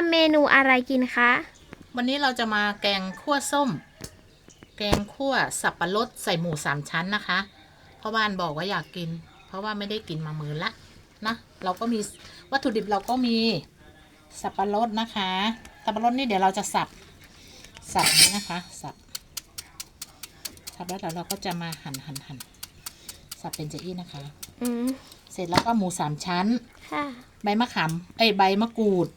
วันนี้คุณแม่ทำเมนูอะไรกินคะ วันนี้เราจะมาแกงคั่วส้ม แกงคั่วสับปะรดใส่หมูสามชั้นนะคะเพราะบ้านบอกว่าอยากกิน เพราะว่าไม่ได้กินมามือละนะเราก็มีวัตถุดิบเราก็มีสับปะรดนะคะ สับปะรดนี่เดี๋ยวเราจะสับสับนี้นะคะ สับสับแล้วเดี๋ยวเราก็จะมาหั่นหั่นหั่นสับเป็นเจอี้นะคะ อืมเสร็จแล้วก็หมูสามชั้น ค่ะ ใบมะขามเอ้ยใบมะกรูด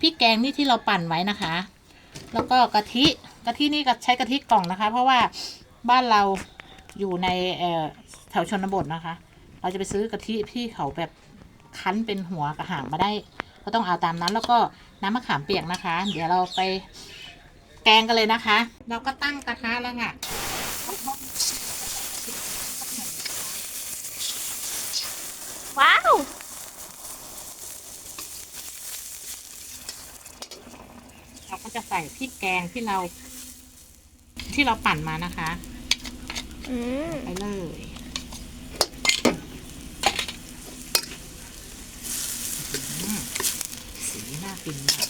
พริกแกงนี่ที่เราปั่นไว้นะคะ แล้วก็กะทิกะทินี่ก็ใช้กะทิกล่องนะคะ เพราะว่าบ้านเราอยู่ในแถวชนบทนะคะ เราจะไปซื้อกะทิที่เขาแบบคั้นเป็นหัวกระหางมาได้ ก็ต้องเอาตามนั้น แล้วก็น้ำมะขามเปียกนะคะ เดี๋ยวเราไปแกงกันเลยนะคะ เราก็ตั้งกระทะแล้วค่ะว้าว เราก็จะใส่พริกแกงที่เรา ที่เราปั่นมานะคะอืมไปเลยอืมสีน่ากินมาก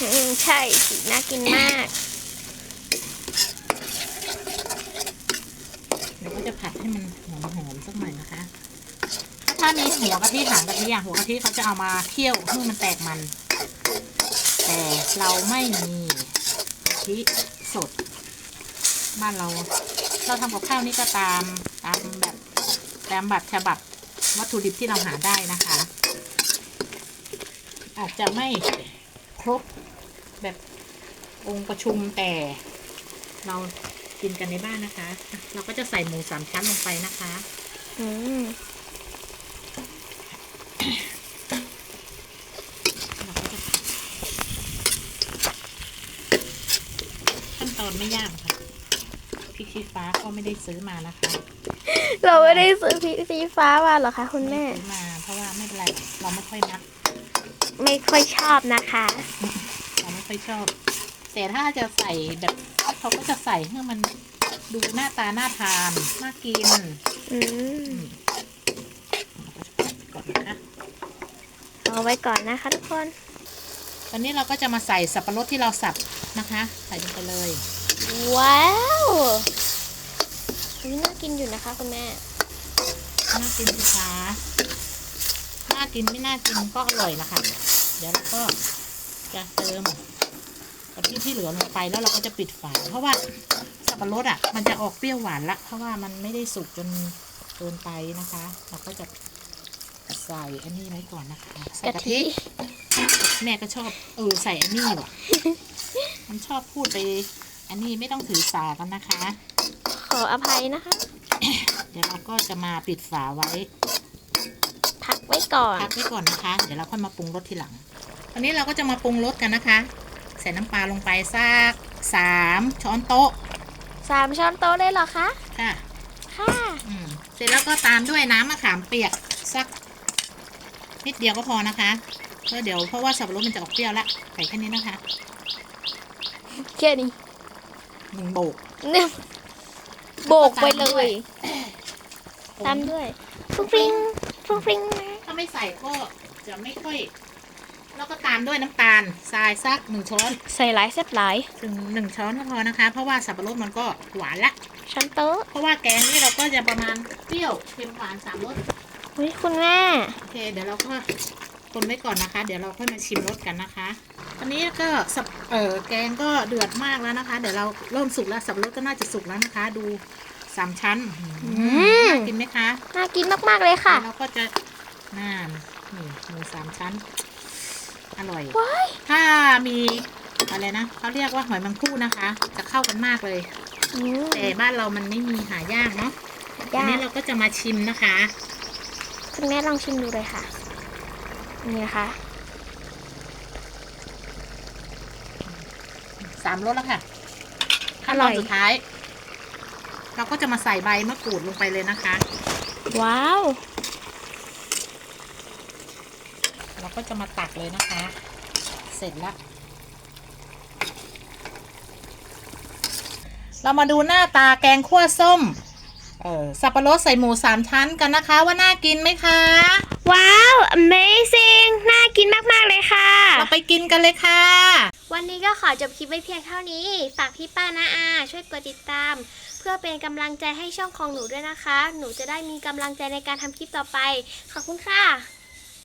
อืมใช่สีน่ากินมาก เดี๋ยวก็จะผัดให้มันหอมๆสักหน่อยนะคะ ถ้ามีหัวกะทิหางกะทิอะหัวกะทิเขาจะเอามาเคี่ยวให้มันแตกมัน แต่เราไม่มีกะทิสด บ้านเรา เราทำกับข้าวนี่ก็ตามตามแบบตามแบบฉบับวัตถุดิบที่เราหาได้นะคะ อาจจะไม่ครบแบบองค์ประชุมแต่เรากินกันในบ้านนะคะอะเราก็จะใส่หมูสามชั้นลงไปนะคะ อืม เราก็จะขั้นต อนไม่ยากค่ะพริกชี้ฟ้าก็ไม่ได้ซื้อมานะคะเราไม่ได้ซื้อพริกสีฟ้ามาเหรอคะคุณแม่ ซื้อมาเพราะว่าไม่เป็นไรเราไม่ค่อยนัก ไม่ค่อยชอบนะคะ เราไม่ค่อยชอบ แต่ถ้าจะใส่แบบเขาก็จะใส่ให้มันดูหน้าตาน่าทานน่ากินอืมก่อนนะคะเอาไว้ก่อนนะคะทุกคน ตอนนี้เราก็จะมาใส่สับปะรดที่เราสับนะคะ ใส่ลงไปเลย ว้าวอุ๊ยน่ากินอยู่นะคะคุณแม่ น่ากินสิคะน่ากินไม่น่ากินก็อร่อยละค่ะ เดี๋ยวเราก็จะเติมกะทิที่เหลือลงไปแล้วเราก็จะปิดฝาเพราะว่าสับปะรดอะ มันจะออกเปรี้ยวหวานละเพราะว่ามันไม่ได้สุกจนเกินไปนะคะ เราก็จะใส่อันนี้ไว้ก่อนนะคะใส่กะกะทิทิ แม่ก็ชอบเออใส่อันนี้ว่ะ มันชอบพูดไป อันนี้ไม่ต้องถือสากันนะคะ ขออภัยนะคะ เดี๋ยวเราก็จะมาปิดฝาไว้พักไว้ก่อนพักไว้ก่อนนะคะ เดี๋ยวเราค่อยมาปรุงรสทีหลังวันนี้เราก็จะมาปรุงรสกันนะคะ ใส่น้ำปลาลงไปสักสามช้อนโต๊ะสามช้อนโต๊ะได้เหรอคะค่ะค่ะอืมเสร็จแล้วก็ตามด้วยน้ำมะขามเปียกสักนิดเดียวก็พอนะคะเพราะเดี๋ยวเพราะว่าสับปะรดมันจะออกเปรี้ยวละใส่แค่นี้นะคะแค่นี้ หนึ่งโบกเนี่ยโบกไปเลยตามด้วยฟรุ้งฟริ้งฟรุ้งฟริ้งนะถ้าไม่ใส่ก็จะไม่ค่อย แล้วก็ตามด้วยน้ำตาลทรายสักหนึ่งช้อนใส่หลายแซ่บหลายถึงหนึ่งช้อนก็พอนะคะ เพราะว่าสับปะรดมันก็หวานละช้อนโต๊ะเพราะว่าแกงนี่เราก็จะประมาณเปรี้ยวเค็มหวานสามรสอุ้ยคุณแม่ โอเค เดี๋ยวเราก็คนไว้ก่อนนะคะ เดี๋ยวเราค่อยมาชิมรสกันนะคะต อนนี้ก็สับเออแกงก็เดือดมากแล้วนะคะ เดี๋ยวเราเริ่มสุกแล้วสับปะรดก็น่าจะสุกแล้วนะคะ ดูสามชั้นอืมน่ากินไหมคะน่ากินมากๆเลยค่ะแล้วเราก็จะน่านนี่หมูสามชั้น อร่อย ว้ายถ้ามีอะไรนะเขาเรียกว่าหอยแมังคู่นะคะ จะเข้ากันมากเลย อืมแต่บ้านเรามันไม่มีหายากเนาะอันยานี้กเราก็จะมาชิมนะคะ คุณแม่ลองชิมดูเลยค่ะ นี่นะคะ สามรสแล้วค่ะอขั้นตร่ออนยสุดท้าย เราก็จะมาใส่ใบมะกรูดลงไปเลยนะคะ ว้าว เราก็จะมาตักเลยนะคะ เสร็จแล้ว เรามาดูหน้าตาแกงคั่วส้มเออสับปะรดใส่หมูสามชั้นกันนะคะว่าน่ากินไหมคะ ว้าว amazing น่ากินมาก ๆ เลยค่ะ เราไปกินกินกันเลยค่ะ วันนี้ก็ขอจบคลิปไว้เพียงเท่านี้ ฝากพี่ป้านาอา ช่วยกดติดตาม เพื่อเป็นกำลังใจให้ช่องของหนูด้วยนะคะ หนูจะได้มีกำลังใจในการทำคลิปต่อไป ขอบคุณค่ะ